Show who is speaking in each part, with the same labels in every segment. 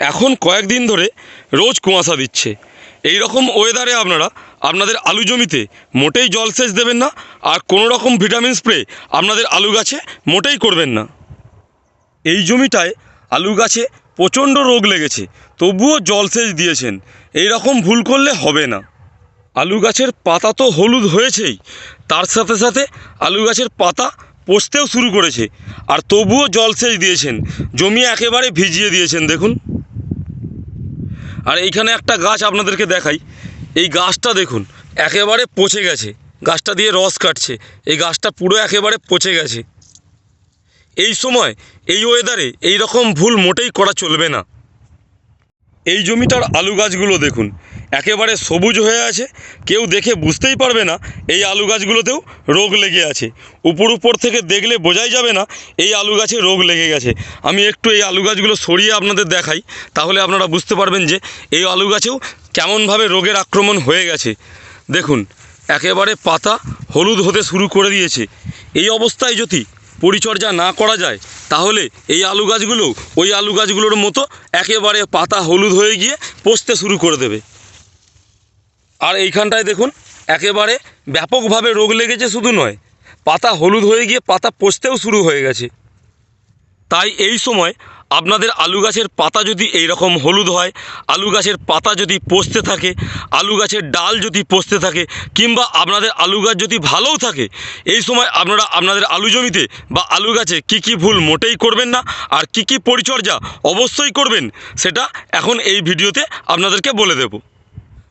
Speaker 1: এখন কয়েকদিন ধরে রোজ কুয়াশা দিচ্ছে। এই রকম ওয়েদারে আপনারা, আপনাদের আলু জমিতে মোটেই জলসেচ দেবেন না, আর কোনো রকম ভিটামিন স্প্রে আপনাদের আলু গাছে মোটেই করবেন না। এই জমিটায় আলু গাছে প্রচণ্ড রোগ লেগেছে, তবুও জলসেচ দিয়েছেন। এই রকম ভুল করলে হবে না। আলু গাছের পাতা তো হলুদ হয়েছেই, তার সাথে সাথে আলু গাছের পাতা পচতেও শুরু করেছে, আর তবুও জলসেচ দিয়েছেন। জমি একেবারে ভিজিয়ে দিয়েছেন, দেখুন। আর এইখানে একটা গাছ আপনাদেরকে দেখাই। এই গাছটা দেখুন, একেবারে পচে গেছে। গাছটা দিয়ে রস কাটছে। এই গাছটা পুরো একেবারে পচে গেছে। এই সময়, এই ওয়েদারে এই রকম ভুল মোটেই করা চলবে না। এই জমিটার আলু গাছগুলো দেখুন একেবারে সবুজ হয়ে আছে। কেউ দেখে বুঝতেই পারবে না এই আলু গাছগুলোতেও রোগ লেগে আছে। উপর উপর থেকে দেখলে বোঝাই যাবে না এই আলু গাছে রোগ লেগে গেছে। আমি একটু এই আলু গাছগুলো সরিয়ে আপনাদের দেখাই, তাহলে আপনারা বুঝতে পারবেন যে এই আলু গাছেও কেমনভাবে রোগের আক্রমণ হয়ে গেছে। দেখুন, একেবারে পাতা হলুদ হতে শুরু করে দিয়েছে। এই অবস্থায় যদি পরিচর্যা না করা যায়, তাহলে এই আলু গাছগুলো ওই আলু গাছগুলোর মতো একেবারে পাতা হলুদ হয়ে গিয়ে পচতে শুরু করে দেবে। আর এইখানটায় দেখুন, একেবারে ব্যাপকভাবে রোগ লেগেছে শুধু নয়, পাতা হলুদ হয়ে গিয়ে পাতা পচতেও শুরু হয়ে গেছে। তাই এই সময় আপনাদের আলু গাছের পাতা যদি এই রকম হলুদ হয়, আলু গাছের পাতা যদি পচতে থাকে, আলু গাছের ডাল যদি পচতে থাকে, কিংবা আপনাদের আলু গাছ যদি ভালোও থাকে, এই সময় আপনারা আপনাদের আলু জমিতে বা আলু গাছে কি কি ভুল মোটেই করবেন না, আর কি কি পরিচর্যা অবশ্যই করবেন, সেটা এখন এই ভিডিওতে আপনাদেরকে বলে দেব।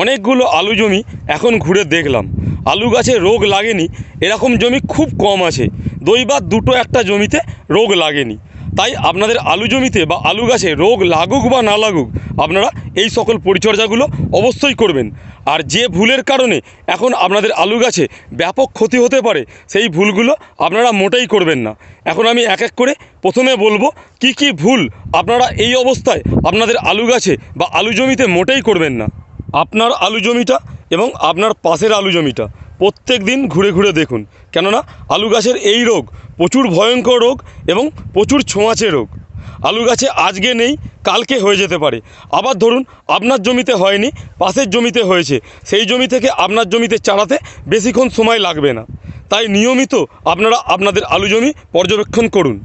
Speaker 1: অনেকগুলো আলু জমি এখন ঘুরে দেখলাম। আলু গাছে রোগ লাগেনি, এরকম জমি খুব কম আছে। বা দুটো একটা জমিতে রোগ লাগেনি। তাই আপনাদের আলু জমিতে বা আলু গাছে রোগ লাগুক বা না লাগুক, আপনারা এই সকল পরিচর্যাগুলো অবশ্যই করবেন। আর যে ভুলের কারণে এখন আপনাদের আলু গাছে ব্যাপক ক্ষতি হতে পারে, সেই ভুলগুলো আপনারা মোটেই করবেন না। এখন আমি এক এক করে প্রথমে বলব, কি কি ভুল আপনারা এই অবস্থায় আপনাদের আলু গাছে বা আলু জমিতে মোটেই করবেন না। আপনার আলু জমিটা এবং আপনার পাশের আলু জমিটা। প্রত্যেক দিন ঘুরে ঘুরে দেখুন। কেননা, আলু গাছের এই রোগ প্রচুর ভয়ঙ্কর রোগ এবং প্রচুর ছোঁয়াচে রোগ। আলু গাছে আজকে নেই, কালকে হয়ে যেতে পারে। আবার ধরুন, আপনার জমিতে হয়নি, পাশের জমিতে হয়েছে। সেই জমি থেকে আপনার জমিতে চালাতে বেশিক্ষণ সময় লাগবে না। তাই নিয়মিত আপনারা আপনাদের আলু জমি পর্যবেক্ষণ করুন।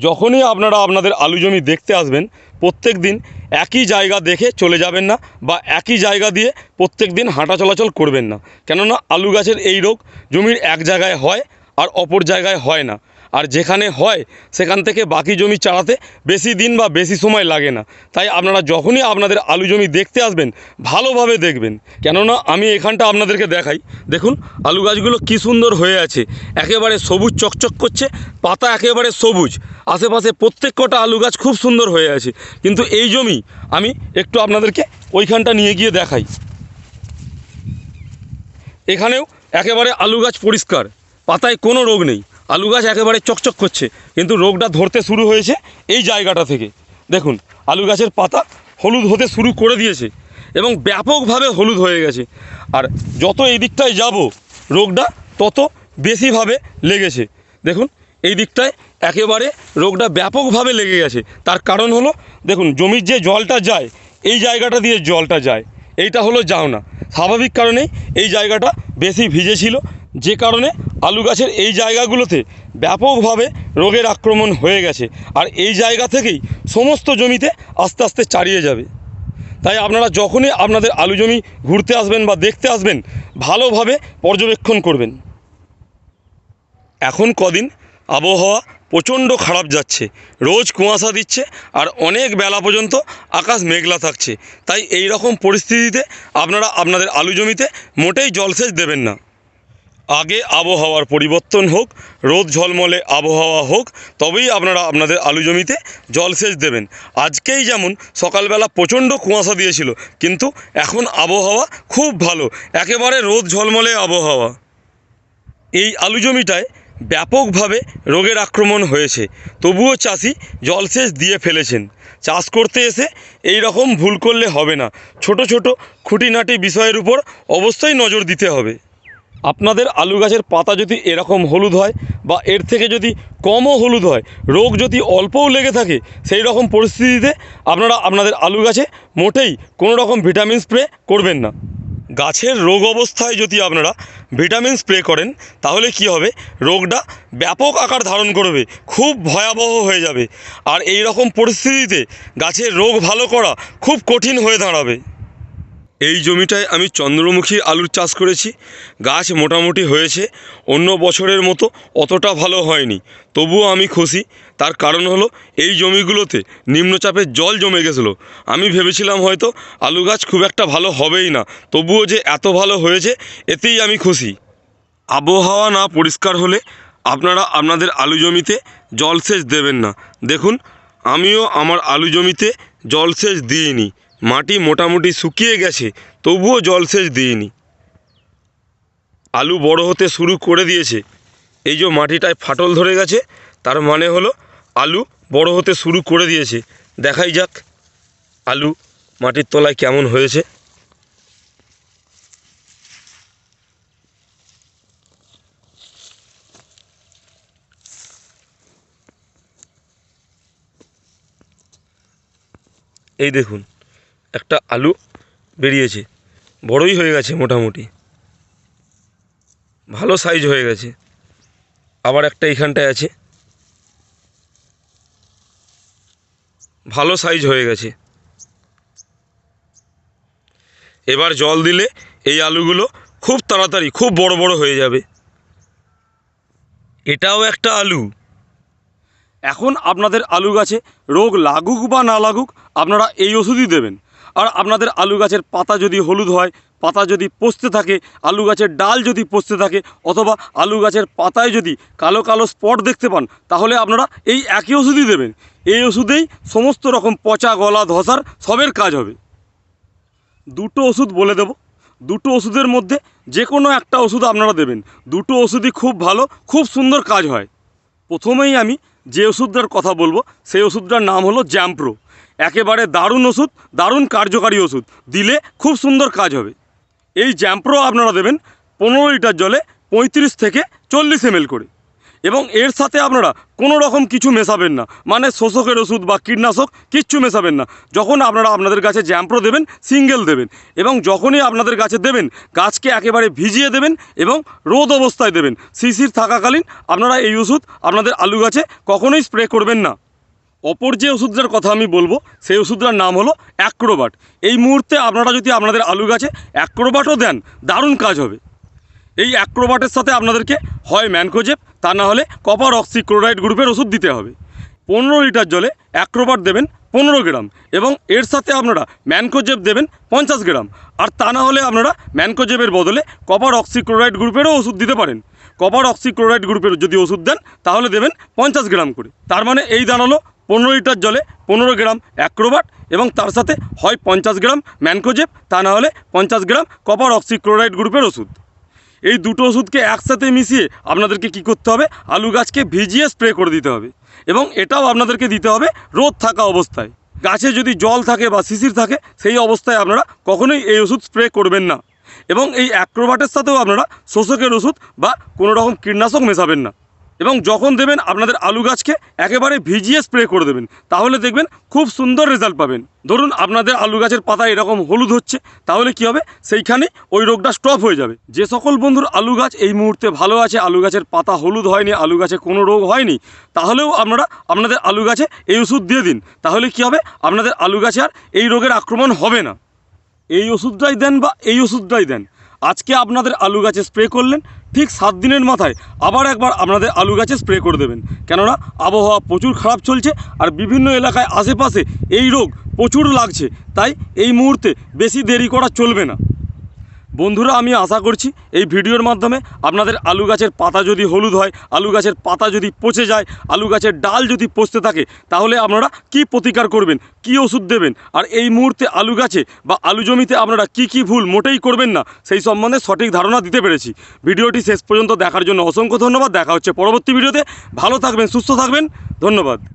Speaker 1: যখনই আপনারা আপনাদের আলু জমি দেখতে আসবেন, প্রত্যেক দিন একই জায়গা দেখে চলে যাবেন না বা একই জায়গা দিয়ে প্রত্যেক দিন হাঁটা চলাচল করবেন না। কেননা আলু গাছের এই রোগ জমির এক জায়গায় হয় আর অপর জায়গায় হয় না। আর যেখানে হয়, সেখান থেকে বাকি জমি চালাতে বেশি দিন বা বেশি সময় লাগে না। তাই আপনারা যখনই আপনাদের আলু জমি দেখতে আসবেন, ভালোভাবে দেখবেন। কেননা আমি এখানটা আপনাদেরকে দেখাই। দেখুন, আলু গাছগুলো কী সুন্দর হয়ে আছে। একেবারে সবুজ চকচক করছে, পাতা একেবারে সবুজ। আশেপাশে প্রত্যেক কটা আলু গাছ খুব সুন্দর হয়ে আছে। কিন্তু এই জমি আমি একটু আপনাদেরকে ওইখানটা নিয়ে গিয়ে দেখাই। এখানেও একেবারে আলু গাছ পরিষ্কার, পাতায় কোনো রোগ নেই। আলু গাছ একেবারে চকচক করছে, কিন্তু রোগটা ধরতে শুরু হয়েছে এই জায়গাটা থেকে। দেখুন, আলু গাছের পাতা হলুদ হতে শুরু করে দিয়েছে এবং ব্যাপকভাবে হলুদ হয়ে গেছে। আর যত এই দিকটায় যাব, রোগটা তত বেশিভাবে লেগেছে। দেখুন, এই দিকটায় একেবারে রোগটা ব্যাপকভাবে লেগে গেছে। তার কারণ হলো, দেখুন, জমির যে জলটা যায়, এই জায়গাটা দিয়ে জলটা যায়, এইটা হলো যাওনা। স্বাভাবিক কারণেই এই জায়গাটা বেশি ভিজেছিল, যে কারণে আলু গাছের এই জায়গাগুলোতে ব্যাপকভাবে রোগের আক্রমণ হয়ে গেছে। আর এই জায়গা থেকেই সমস্ত জমিতে আস্তে আস্তে চারিয়ে যাবে। তাই আপনারা যখনই আপনাদের আলু জমি ঘুরতে আসবেন বা দেখতে আসবেন, ভালোভাবে পর্যবেক্ষণ করবেন। এখন কদিন আবহাওয়া প্রচণ্ড খারাপ যাচ্ছে। রোজ কুয়াশা দিচ্ছে আর অনেক বেলা পর্যন্ত আকাশ মেঘলা থাকছে। তাই এই রকম পরিস্থিতিতে আপনারা আপনাদের আলু জমিতে মোটেই জলসেচ দেবেন না। আগে আবহাওয়ার পরিবর্তন হোক, রোদ ঝলমলে আবহাওয়া হোক, তবেই আপনারা আপনাদের আলু জমিতে জলসেচ দেবেন। আজকেই যেমন সকালবেলা প্রচণ্ড কুয়াশা দিয়েছিল, কিন্তু এখন আবহাওয়া খুব ভালো, একেবারে রোদ ঝলমলে আবহাওয়া। এই আলু জমিটায় ব্যাপকভাবে রোগের আক্রমণ হয়েছে, তবুও চাষি জলসেচ দিয়ে ফেলেছেন। চাষ করতে এসে এই রকম ভুল করলে হবে না, ছোট ছোট খুঁটিনাটি বিষয়ের উপর অবশ্যই নজর দিতে হবে। আপনাদের আলু গাছের পাতা যদি এরকম হলুদ হয় বা এর থেকে যদি কমও হলুদ হয়, রোগ যদি অল্পও লেগে থাকে, সেই রকম পরিস্থিতিতে আপনারা আপনাদের আলু গাছে মোটেই কোনো রকম ভিটামিন স্প্রে করবেন না। গাছের রোগ অবস্থায় যদি আপনারা ভিটামিন স্প্রে করেন, তাহলে কি হবে? রোগটা ব্যাপক আকার ধারণ করবে, খুব ভয়াবহ হয়ে যাবে। আর এই রকম পরিস্থিতিতে গাছের রোগ ভালো করা খুব কঠিন হয়ে দাঁড়াবে। এই জমিটায় আমি চন্দ্রমুখী আলুর চাষ করেছি। গাছ মোটামুটি হয়েছে। অন্য বছরের মতো অতটা ভালো হয়নি। তবুও আমি খুশি। তার কারণ হলো, এই জমিগুলোতে নিম্নচাপের জল জমে গেছিল। আমি ভেবেছিলাম হয়তো আলু গাছ খুব একটা ভালো হবেই না। তবুও যে এত ভালো হয়েছে, এতেই আমি খুশি। আবহাওয়া না পরিষ্কার হলে আপনারা আপনাদের আলু জমিতে জলসেচ দেবেন না। দেখুন, আমিও আমার আলু জমিতে জলসেচ দিইনি। মাটি মোটামুটি শুকিয়ে গেছে, তবুও জলসেচ দিইনি। আলু বড় হতে শুরু করে দিয়েছে। এই যে মাটিটায় ফাটল ধরে গেছে, তার মানে হলো আলু বড় হতে শুরু করে দিয়েছে। দেখাই যাক আলু মাটির তলায় কেমন হয়েছে। এই দেখুন একটা আলু বেরিয়েছে। বড়ই হয়ে গেছে মোটামুটি। ভালো সাইজ হয়ে গেছে। আবার একটা এইখানটায় আছে। ভালো সাইজ হয়ে গেছে। এবার জল দিলে এই আলুগুলো খুব তাড়াতাড়ি, খুব বড় বড় হয়ে যাবে। এটাও একটা আলু। এখন আপনাদের আলু গাছে রোগ লাগুক বা না লাগুক আপনারা এই ওষুধই দেবেন। আর আপনাদের আলু গাছের পাতা যদি হলুদ হয়, পাতা যদি পচতে থাকে, আলু গাছের ডাল যদি পচতে থাকে, অথবা আলু গাছের পাতায় যদি কালো কালো স্পট দেখতে পান, তাহলে আপনারা এই একই ওষুধই দেবেন। এই ওষুধেই সমস্ত রকম পচা গলা ধসার সবের কাজ হবে। দুটো ওষুধ বলে দেব। দুটো ওষুধের মধ্যে যে কোনো একটা ওষুধ আপনারা দেবেন। দুটো ওষুধই খুব ভালো, খুব সুন্দর কাজ হয়। প্রথমেই আমি যে ওষুধটার কথা বলব, সেই ওষুধটার নাম হলো জ্যাম্প্রো। একেবারে দারুণ ওষুধ, দারুণ কার্যকারী ওষুধ। দিলে খুব সুন্দর কাজ হবে। এই জ্যাম্প্রো আপনারা দেবেন পনেরো লিটার জলে পঁয়ত্রিশ থেকে চল্লিশ এমএল করে। এবং এর সাথে আপনারা কোনো রকম কিছু মেশাবেন না। মানে শোষকের ওষুধ বা কীটনাশক কিচ্ছু মেশাবেন না। যখন আপনারা আপনাদের গাছে জ্যাম্প্রো দেবেন, সিঙ্গেল দেবেন। এবং যখনই আপনাদের গাছে দেবেন, গাছকে একেবারে ভিজিয়ে দেবেন এবং রোদ অবস্থায় দেবেন। শিশির থাকাকালীন আপনারা এই ওষুধ আপনাদের আলু গাছে কখনোই স্প্রে করবেন না। অপর যে ওষুধটার কথা আমি বলব, সেই ওষুধটার নাম হলো অ্যাক্রোবাট। এই মুহূর্তে আপনারা যদি আপনাদের আলু গাছে অ্যাক্রোবাটও দেন, দারুণ কাজ হবে। এই অ্যাক্রোবাটের সাথে আপনাদেরকে হয় ম্যানকোজেব, তা না হলে কপার অক্সিক্লোরাইড গ্রুপের ওষুধ দিতে হবে। পনেরো লিটার জলে অ্যাক্রোবাট দেবেন পনেরো গ্রাম এবং এর সাথে আপনারা ম্যানকোজেব দেবেন পঞ্চাশ গ্রাম। আর তা না হলে আপনারা ম্যানকোজেবের বদলে কপার অক্সিক্লোরাইড গ্রুপেরও ওষুধ দিতে পারেন। কপার অক্সিক্লোরাইড গ্রুপের যদি ওষুধ দেন, তাহলে দেবেন পঞ্চাশ গ্রাম করে। তার মানে এই দাঁড়াল পনেরো লিটার জলে পনেরো গ্রাম অ্যাক্রোবাট এবং তার সাথে হয় পঞ্চাশ গ্রাম ম্যানকোজেব, তা না হলে পঞ্চাশ গ্রাম কপার অক্সিক্লোরাইড গ্রুপের ওষুধ। এই দুটো ওষুধকে একসাথে মিশিয়ে আপনাদেরকে কি করতে হবে? আলু গাছকে ভিজিয়ে স্প্রে করে দিতে হবে এবং এটাও আপনাদেরকে দিতে হবে রোদ থাকা অবস্থায়। গাছে যদি জল থাকে বা শিশির থাকে, সেই অবস্থায় আপনারা কখনোই এই ওষুধ স্প্রে করবেন না এবং এই অ্যাক্রোবাটের সাথেও আপনারা শোষকের ওষুধ বা কোনো রকম কীটনাশক মেশাবেন না। এবং যখন দেবেন আপনাদের আলু গাছকে একেবারে ভিজিয়ে স্প্রে করে দেবেন, তাহলে দেখবেন খুব সুন্দর রেজাল্ট পাবেন। ধরুন আপনাদের আলু গাছের পাতা এরকম হলুদ হচ্ছে, তাহলে কি হবে? সেইখানে ওই রোগটা স্টপ হয়ে যাবে। যে সকল বন্ধুর আলু গাছ এই মুহূর্তে ভালো আছে, আলু গাছের পাতা হলুদ হয়নি, আলু গাছে কোনো রোগ হয়নি, তাহলেও আপনারা আপনাদের আলু গাছে এই ওষুধ দিয়ে দিন। তাহলে কি হবে? আপনাদের আলু গাছে আর এই রোগের আক্রমণ হবে না। এই ওষুধটাই দেন বা এই ওষুধটাই দেন। আজকে আপনাদের আলু গাছে স্প্রে করলেন, ঠিক সাত দিনের মাথায় আবার একবার আপনাদের আলু গাছে স্প্রে করে দেবেন। কেননা আবহাওয়া প্রচুর খারাপ চলছে আর বিভিন্ন এলাকায় আশেপাশে এই রোগ প্রচুর লাগছে, তাই এই মুহূর্তে বেশি দেরি করা চলবে না। বন্ধুরা, আমি আশা করছি এই ভিডিওর মাধ্যমে আপনাদের আলু গাছের পাতা যদি হলুদ হয়, আলু গাছের পাতা যদি পচে যায়, আলু গাছের ডাল যদি পচতে থাকে, তাহলে আপনারা কি প্রতিকার করবেন, কি ওষুধ দেবেন, আর এই মুহূর্তে আলু গাছে বা আলু জমিতে আপনারা কি কি ভুল মোটেই করবেন না, সেই সম্বন্ধে সঠিক ধারণা দিতে পেরেছি। ভিডিওটি শেষ পর্যন্ত দেখার জন্য অসংখ্য ধন্যবাদ। দেখা হচ্ছে পরবর্তী ভিডিওতে। ভালো থাকবেন, সুস্থ থাকবেন। ধন্যবাদ।